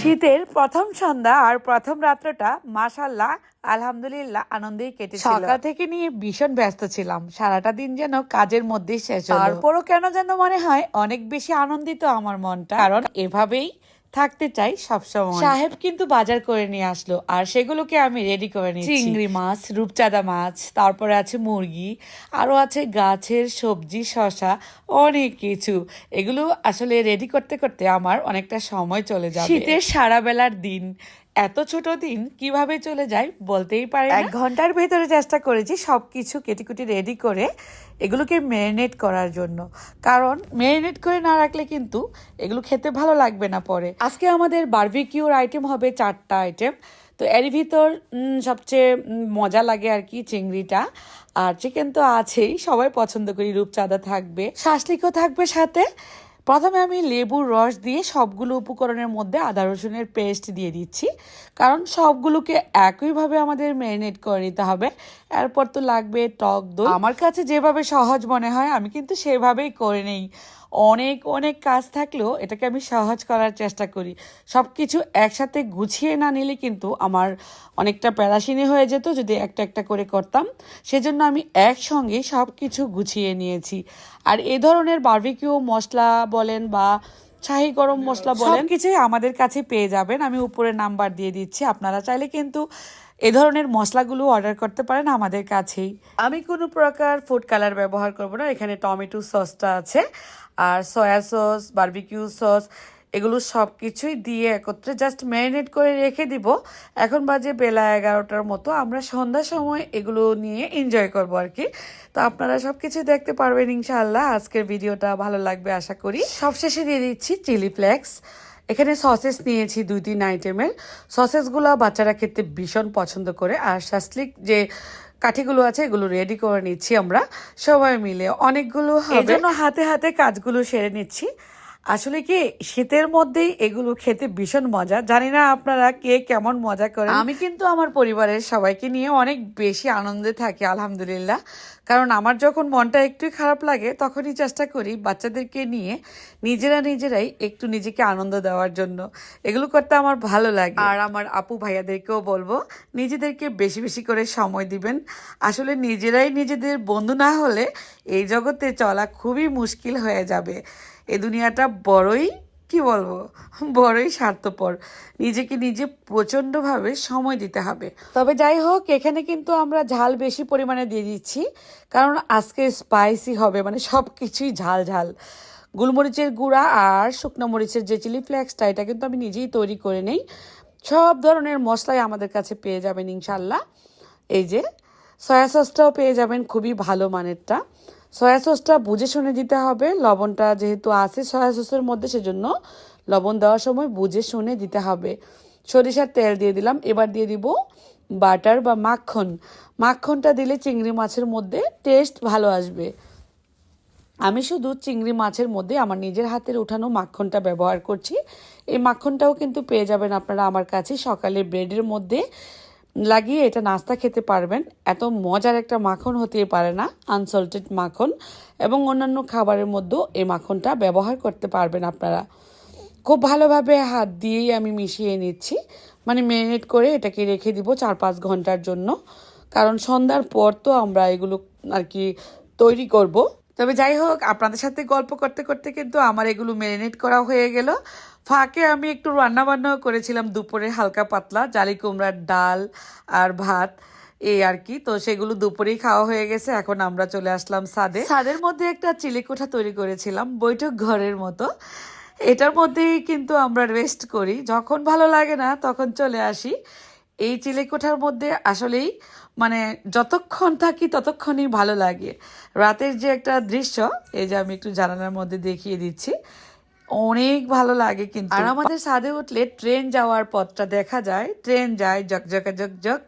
শীতের প্রথম সন্ধ্যা আর প্রথম রাত্রটা মাসাল্লাহ আলহামদুলিল্লাহ আনন্দেই কেটেছিল। সকাল থেকে নিয়ে ভীষণ ব্যস্ত ছিলাম। সারাটা দিন যেন কাজের মধ্যে শেষ হলো। তারপরও কেন যেন মনে হয় অনেক বেশি আনন্দিত আমার মনটা। কারণ এভাবেই থাকতে চাই সবসময় সাহেব কিন্তু বাজার করে নিয়ে আসলো আর সেগুলোকে আমি রেডি করে নিয়েছি চিংড়ি মাছ রূপচাঁদা মাছ তারপরে আছে মুরগি আরও আছে গাছের সবজি শশা অনেক কিছু। এগুলো আসলে রেডি করতে করতে আমার অনেকটা সময় চলে যায় শীতের সারা বেলার দিন এত ছোট দিন কীভাবে চলে যায় বলতেই পারে এক ঘণ্টার ভেতরে চেষ্টা করেছি সবকিছু কেটে কুটি রেডি করে এগুলোকে ম্যারিনেট করার জন্য। কারণ ম্যারিনেট করে না রাখলে কিন্তু এগুলো খেতে ভালো লাগবে না পরে। আজকে আমাদের বারবিকিউর আইটেম হবে চারটা আইটেম। তো এর ভিতর সবচেয়ে মজা লাগে আর কি চিংড়িটা। আর চিকেন তো আছেই সবাই পছন্দ করি রূপচাঁদা থাকবে শাসলিকও থাকবে সাথে। প্রথমে আমি লেবুর রস দিয়ে সবগুলো উপকরণের মধ্যে আদা রসুনের পেস্ট দিয়ে দিচ্ছি। কারণ সবগুলোকে একইভাবে আমাদের ম্যারিনেট করে নিতে হবে। এরপর তো লাগবে টক দই। আমার কাছে যেভাবে সহজ মনে হয়, আমি কিন্তু সেভাবেই করে নেই। অনেক অনেক কাজ থাকলেও এটাকে আমি সহজ করার চেষ্টা করি। সব কিছু একসাথে গুছিয়ে না নিলে কিন্তু আমার অনেকটা প্যারাসিনি হয়ে যেত যদি একটা একটা করে করতাম। সেজন্য আমি একসঙ্গে সব কিছু গুছিয়ে নিয়েছি। আর এ ধরনের বার্বিকিউ মশলা বলেন বা শাহি গরম মশলা বলেন কিছুই আমাদের কাছে পেয়ে যাবেন। আমি উপরে নাম্বার দিয়ে দিচ্ছি। আপনারা চাইলে কিন্তু এ ধরনের মশলাগুলো অর্ডার করতে পারেন আমাদের কাছেই। আমি কোনো প্রকার ফুড কালার ব্যবহার করব না। এখানে টমেটো সসটা আছে। আর সয়া সস বারবিকিউ সস এগুলো সব কিছুই দিয়ে একত্রে জাস্ট ম্যারিনেট করে রেখে দিব। এখন বাজে বেলা এগারোটার মতো, আমরা সন্ধ্যার সময় এগুলো নিয়ে এনজয় করব আর কি। তো আপনারা সব কিছু দেখতে পারবেন ইনশাআল্লাহ। আজকের ভিডিওটা ভালো লাগবে আশা করি। সবশেষে দিয়ে দিচ্ছি চিলি ফ্লেক্স এখানে সসেস নিয়েছি দুই তিন আইটেমের সসেসগুলো বাচ্চারা খেতে ভীষণ পছন্দ করে। আর শাসলিক যে কাঠিগুলো আছে, এগুলো রেডি করে নিচ্ছি আমরা। সবাই মিলে অনেকগুলো হাতে হাতে কাজগুলো সেরে নিচ্ছি। আসলে কি শীতের মধ্যেই এগুলো খেতে ভীষণ মজা। জানি না আপনারা কে কেমন মজা করেন। আমি কিন্তু আমার পরিবারের সবাইকে নিয়ে অনেক বেশি আনন্দে থাকি আলহামদুলিল্লাহ। কারণ আমার যখন মনটা একটু খারাপ লাগে তখনই চেষ্টা করি বাচ্চাদেরকে নিয়ে নিজেরা নিজেরাই একটু নিজেকে আনন্দ দেওয়ার জন্য। এগুলো করতে আমার ভালো লাগে। আর আমার আপু ভাইয়াদেরকেও বলব নিজেদেরকে বেশি বেশি করে সময় দিবেন। আসলে নিজেরাই নিজেদের বন্ধু না হলে এই জগতে চলা খুবই মুশকিল হয়ে যাবে। এ দুনিয়াটা বড়ই, কি বলব, বড়ই স্বার্থপর। নিজেকে নিজে প্রচণ্ডভাবে সময় দিতে হবে। তবে যাই হোক, এখানে কিন্তু আমরা ঝাল বেশি পরিমাণে দিয়ে দিচ্ছি, কারণ আজকে স্পাইসি হবে মানে সব কিছুই ঝাল ঝাল। গোলমরিচের গুঁড়া আর শুকনো মরিচের যে চিলি ফ্লেক্সটা এটা কিন্তু আমি নিজেই তৈরি করে নেই। সব ধরনের মশলাই আমাদের কাছে পেয়ে যাবেন ইনশাল্লাহ এই যে সয়া সসটাও পেয়ে যাবেন, খুবই ভালো মানেরটা। সয়া সসটা বুঝে শুনে দিতে হবে। লবণটা যেহেতু আছে সয়া সসের মধ্যে, সেজন্য লবণ দেওয়ার সময় বুঝে শুনে দিতে হবে। সরিষার তেল দিয়ে দিলাম। এবার দিয়ে দিব বাটার বা মাখন। মাখনটা দিলে চিংড়ি মাছের মধ্যে টেস্ট ভালো আসবে। আমি শুধু চিংড়ি মাছের মধ্যে আমার নিজের হাতের উঠানো মাখনটা ব্যবহার করছি। এই মাখনটাও কিন্তু পেয়ে যাবেন আপনারা আমার কাছে সকালে ব্রেডের মধ্যে। লাগিয়ে এটা নাস্তা খেতে পারবেন। এত মজার একটা মাখন হতেই পারে না আনসল্টেড মাখন। এবং অন্যান্য খাবারের মধ্যেও এই মাখনটা ব্যবহার করতে পারবেন আপনারা। খুব ভালোভাবে হাত দিয়েই আমি মিশিয়ে নিচ্ছি। মানে ম্যারিনেট করে এটাকে রেখে দিব চার পাঁচ ঘণ্টার জন্য। কারণ সন্ধ্যার পর তো আমরা এগুলো আর কি তৈরি করব। তবে যাই হোক আপনাদের সাথে গল্প করতে করতে কিন্তু আমার এগুলো ম্যারিনেট করা হয়ে গেল। ফাঁকে আমি একটু রান্না বান্নাও করেছিলাম দুপুরে হালকা পাতলা, জালি কুমড়ার ডাল আর ভাত, এই আর কি। তো সেগুলো দুপুরেই খাওয়া হয়ে গেছে, এখন আমরা চলে আসলাম সাদে। সাদের মধ্যে একটা চিলি কোঠা তৈরি করেছিলাম, বৈঠক ঘরের মতো। এটার মধ্যেই কিন্তু আমরা রেস্ট করি। যখন ভালো লাগে না, তখন চলে আসি। এই চিলেকোঠার মধ্যে আসলেই মানে যতক্ষণ থাকি ততক্ষণই ভালো লাগে। রাতের যে একটা দৃশ্য, এই যে আমি একটু জানালার মধ্যে দেখিয়ে দিচ্ছি, অনেক ভালো লাগে কিন্তু। আর আমাদের ছাদে উঠলে ট্রেন যাওয়ার পথটা দেখা যায়। ট্রেন যায় জকজকা জকজক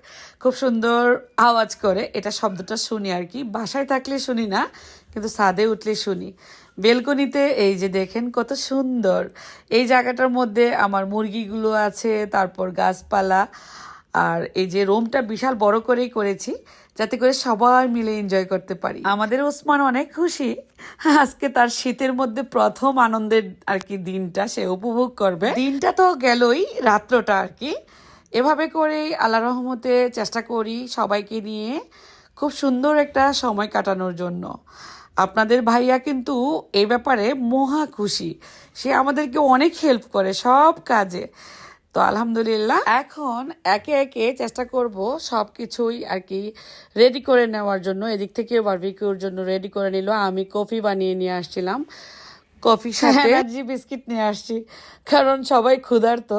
খুব সুন্দর আওয়াজ করে। এটা শব্দটা শুনি আর কি। বাসায় থাকলে শুনি না, কিন্তু ছাদে উঠলে শুনি। বেলকনিতে এই যে দেখেন কত সুন্দর। এই জায়গাটার মধ্যে আমার মুরগিগুলো আছে, তারপর গাছপালা। আর এই যে রোমটা বিশাল বড় করেই করেছি, যাতে করে সবাই মিলে এনজয় করতে পারি। আমাদের ওসমান অনেক খুশি। আজকে তার শীতের মধ্যে প্রথম আনন্দের আর কি দিনটা সে উপভোগ করবে। দিনটা তো গেলই, রাত্রটা আর কি। এভাবে করেই আল্লাহ রহমতে চেষ্টা করি সবাইকে নিয়ে খুব সুন্দর একটা সময় কাটানোর জন্য। আপনাদের ভাইয়া কিন্তু এই ব্যাপারে মহা খুশি। সে আমাদেরকে অনেক হেল্প করে সব কাজে। তো আলহামদুলিল্লাহ, এখন একে একে চেষ্টা করব সব কিছুই আর কি রেডি করে নেওয়ার জন্য। এদিক থেকে বারবিকিউর জন্য রেডি করে নিল। আমি কফি বানিয়ে নিয়ে আসছিলাম। কফির সাথে। এনার্জি বিস্কিট নিয়ে আসছি। কারণ সবাই ক্ষুধার্ত।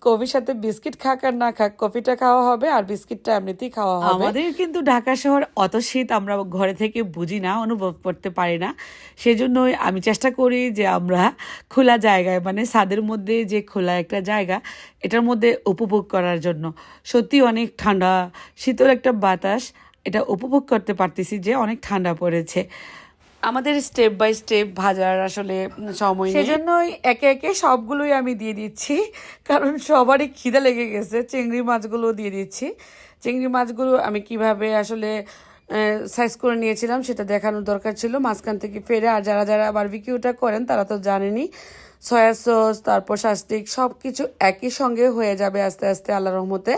কফির সাথে বিস্কিট খাক আর না খাক কফিটা খাওয়া হবে আর বিস্কিটটা এমনিতেই খাওয়া হবে। আমাদের কিন্তু ঢাকা শহর অত শীত আমরা ঘরে থেকে বুঝি না অনুভব করতে পারি না। সেজন্যই আমি চেষ্টা করি যে আমরা খোলা জায়গায় মানে ছাদের মধ্যে যে খোলা একটা জায়গা এটার মধ্যে উপভোগ করার জন্য। সত্যি অনেক ঠান্ডা শীতল একটা বাতাস এটা উপভোগ করতে পারতেছি যে অনেক ঠান্ডা পড়েছে। আমাদের স্টেপ বাই স্টেপ ভাজার আসলে সময় সেজন্যই একে একে সবগুলোই আমি দিয়ে দিচ্ছি, কারণ সবারই খিদে লেগে গেছে। চিংড়ি মাছগুলো দিয়ে দিচ্ছি। চিংড়ি মাছগুলো আমি কীভাবে আসলে সাইজ করে নিয়েছিলাম সেটা দেখানোর দরকার ছিল। মাঝখান থেকে ফেরে আর যারা যারা বারবিকিউটা করেন তারা তো জানেনি সয়া সস তারপর শাস্তিক সব কিছু একই সঙ্গে হয়ে যাবে আস্তে আস্তে আল্লাহ রহমতে।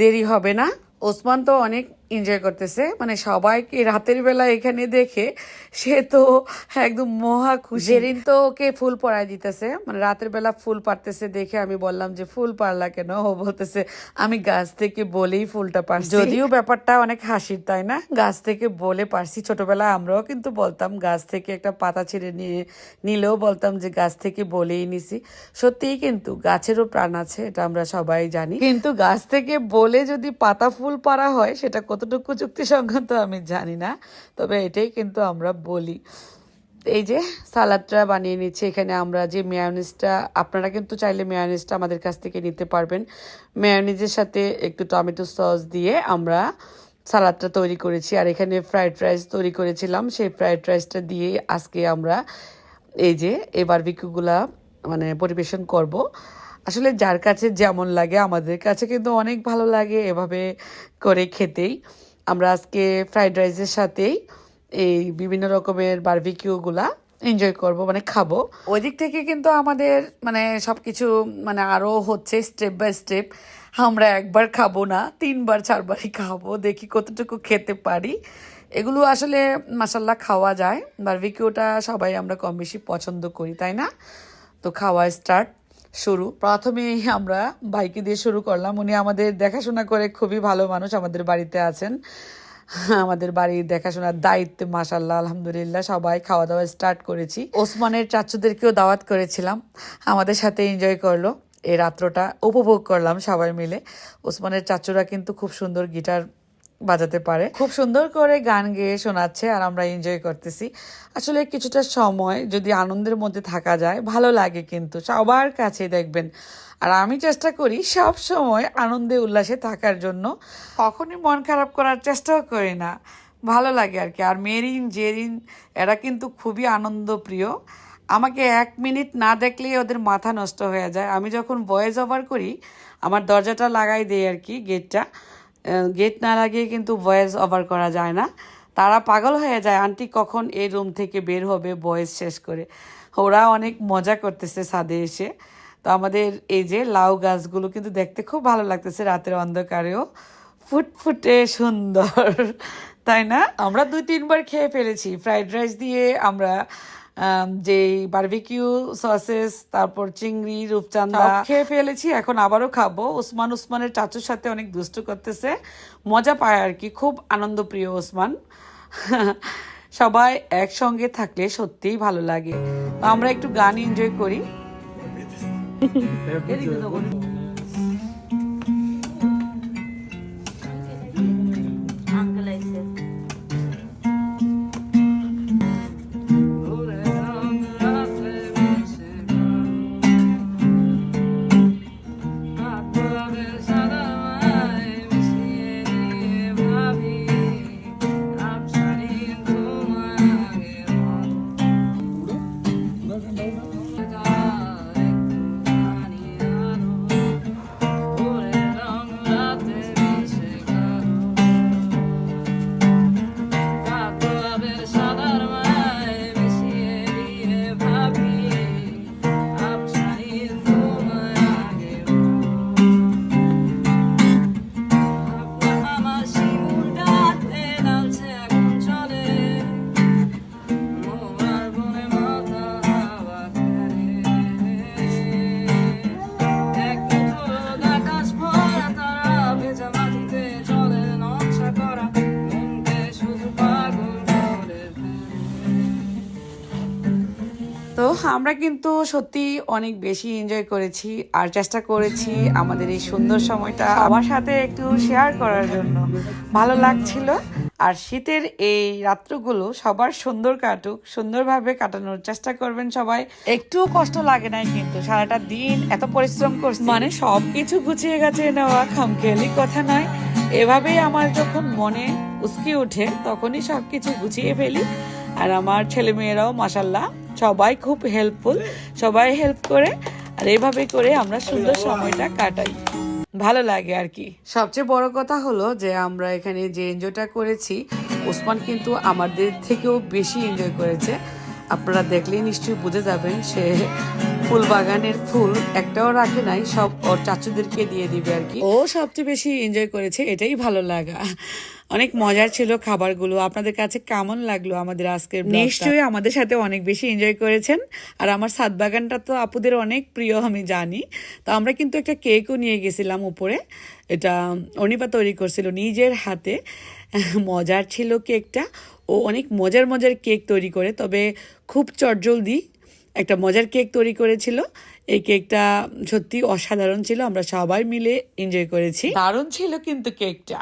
দেরি হবে না। ওসমান তো অনেক এনজয় করতেছে। মানে সবাইকে রাতের বেলা এখানে দেখে সে তো একদম মহা খুশি। জেরিন তো ওকে ফুল পরাই দিতেছে মানে রাতের বেলা ফুল পারতেছে দেখে আমি বললাম যে ফুল পারলা কেন? ও বলতেছে আমি গাছ থেকে বলেই ফুলটা পারছি যদিও ব্যাপারটা অনেক হাসির তাই না? গাছ থেকে বলে পারছি ছোটবেলায় আমরাও কিন্তু বলতাম গাছ থেকে একটা পাতা ছিঁড়ে নিয়ে নিলেও বলতাম যে গাছ থেকে বলেই নিছি। সত্যিই কিন্তু গাছেরও প্রাণ আছে এটা আমরা সবাই জানি। কিন্তু গাছ থেকে বলে যদি পাতা ফুল পারা হয় সেটা কতটুকু যুক্তিসঙ্গত আমি জানি না, তবে এটাই কিন্তু আমরা বলি। এই যে সালাদটা বানিয়ে নিচ্ছি, এখানে আমরা যে মেয়োনিজটা আপনারা কিন্তু চাইলে মেয়োনিজটা আমাদের কাছ থেকে নিতে পারবেন। মেয়োনিজের সাথে একটু টমেটো সস দিয়ে আমরা সালাদটা তৈরি করেছি। আর এখানে ফ্রাইড রাইস তৈরি করেছিলাম, সেই ফ্রাইড রাইসটা দিয়ে আজকে আমরা এই যে এই বারবিকিউগুলা মানে পরিবেশন করব। আসলে যার কাছে যেমন লাগে আমাদের কাছে কিন্তু অনেক ভালো লাগে এভাবে করে খেতেই। আমরা আজকে ফ্রাইড রাইসের সাথেই এই বিভিন্ন রকমের বারবিকিউগুলা এনজয় করব মানে খাব। ওই দিক থেকে কিন্তু আমাদের মানে সব কিছু মানে আরও হচ্ছে স্টেপ বাই স্টেপ আমরা একবার খাব না, তিনবার, চারবারই খাব, দেখি কতটুকু খেতে পারি। এগুলো আসলে মাসাল্লাহ খাওয়া যায়। বারবিকিউটা সবাই আমরা কম বেশি পছন্দ করি, তাই না? তো খাওয়া স্টার্ট শুরু। প্রথমেই আমরা বাইকে দিয়ে শুরু করলাম। উনি আমাদের দেখাশোনা করে খুবই ভালো মানুষ, আমাদের বাড়িতে আছেন। আমাদের বাড়ির দেখাশোনার দায়িত্বে মাসাল্লাহ আলহামদুলিল্লাহ, সবাই খাওয়া দাওয়া স্টার্ট করেছি। ওসমানের চাচুদেরকেও দাওয়াত করেছিলাম। আমাদের সাথে এনজয় করল। এই রাত্রটা উপভোগ করলাম সবাই মিলে। ওসমানের চাচুরা কিন্তু খুব সুন্দর গিটার বাজাতে পারে। খুব সুন্দর করে গান গেয়ে শোনাচ্ছে আর আমরা এনজয় করতেছি। আসলে কিছুটা সময় যদি আনন্দের মধ্যে থাকা যায়, ভালো লাগে কিন্তু। সবার কাছে দেখবেন। আর আমি চেষ্টা করি সব সময় আনন্দে উল্লাসে থাকার জন্য। কখনই মন খারাপ করার চেষ্টাও করি না। ভালো লাগে আর কি। আর মেরিন, জেরিন, এরা কিন্তু খুবই আনন্দপ্রিয়। আমাকে এক মিনিট না দেখলেই ওদের মাথা নষ্ট হয়ে যায়। আমি যখন ভয়েস ওভার করি, আমার দরজাটা লাগাই দেই আর কি গেটটা গেট না লাগিয়ে কিন্তু ভয়েস ওভার করা যায় না। তারা পাগল হয়ে যায়। আন্টি কখন এই রুম থেকে বের হবে? ভয়েস শেষ করে। ওরা অনেক মজা করতেছে ছাদে এসে। তো আমাদের এই যে লাউ গাছগুলো কিন্তু দেখতে খুব ভালো লাগতেছে রাতের অন্ধকারেও। ফুটফুটে সুন্দর, তাই না? আমরা দুই তিনবার খেয়ে ফেলেছি। ফ্রাইড রাইস দিয়ে আমরা যে বারবিকিউ সসেস তারপর চিংড়ি রূপচান্দা খেয়ে ফেলেছি এখন আবারও খাব। ওসমান ওসমানের চাচুর সাথে অনেক দুষ্ট করতেছে। মজা পায় আর কি খুব আনন্দপ্রিয় ওসমান। সবাই একসঙ্গে থাকলে সত্যিই ভালো লাগে। তো আমরা একটু গান এনজয় করি। আমরা কিন্তু সত্যি অনেক বেশি এনজয় করেছি আর চেষ্টা করেছি আমাদের এই সুন্দর সময়টা আমার সাথে একটু শেয়ার করার জন্য। ভালো লাগছিল। আর শীতের এই রাত্রগুলো সবার সুন্দর কাটুক, সুন্দরভাবে কাটানোর চেষ্টা করবেন সবাই। একটুও কষ্ট লাগে নাই কিন্তু, সারাটা দিন এত পরিশ্রম করছি। মানে সব কিছু গুছিয়ে গেছে নেওয়া খামখেয়ালি কথা নয়। এভাবেই আমার যখন মনে উস্কি ওঠে, তখনই সব কিছু গুছিয়ে ফেলি। আর আমার ছেলে মেয়েরাও মাসাল্লাহ সবাই খুব হেল্পফুল সবাই হেল্প করে, আর এভাবে করে আমরা সুন্দর সময়টা কাটাই। ভালো লাগে আর কি। সবচেয়ে বড় কথা হলো যে আমরা এখানে যে এনজয়টা করেছি, ওসমান কিন্তু আমাদের থেকেও বেশি এনজয় করেছে। আপনারা দেখলেই নিশ্চয়ই বুঝে যাবেন সে ফুল বাগানের ফুল একটাও রাখে নাই সব ওর চাচুদেরকে দিয়ে দিবে আর কি। ও সবচেয়ে বেশি এনজয় করেছে এটাই ভালো লাগা। অনেক মজার ছিল খাবারগুলো। আপনাদের কাছে কেমন লাগল আমাদের আজকের নিশ্চয়ই আমাদের সাথে অনেক বেশি এনজয় করেছেন। আর আমার সাত বাগানটা তো আপুদের অনেক প্রিয় আমি জানি। তো আমরা কিন্তু একটা কেকও নিয়ে গেছিলাম উপরে। এটা অনিপা তৈরি করছিল নিজের হাতে। মজার ছিল কেকটা। ও অনেক মজার মজার কেক তৈরি করে, তবে খুব চটজলদি একটা মজার কেক তৈরি করেছিল। এই কেকটা সত্যি অসাধারণ ছিল, আমরা সবাই মিলে এনজয় করেছি। দারুণ ছিল কিন্তু কেকটা।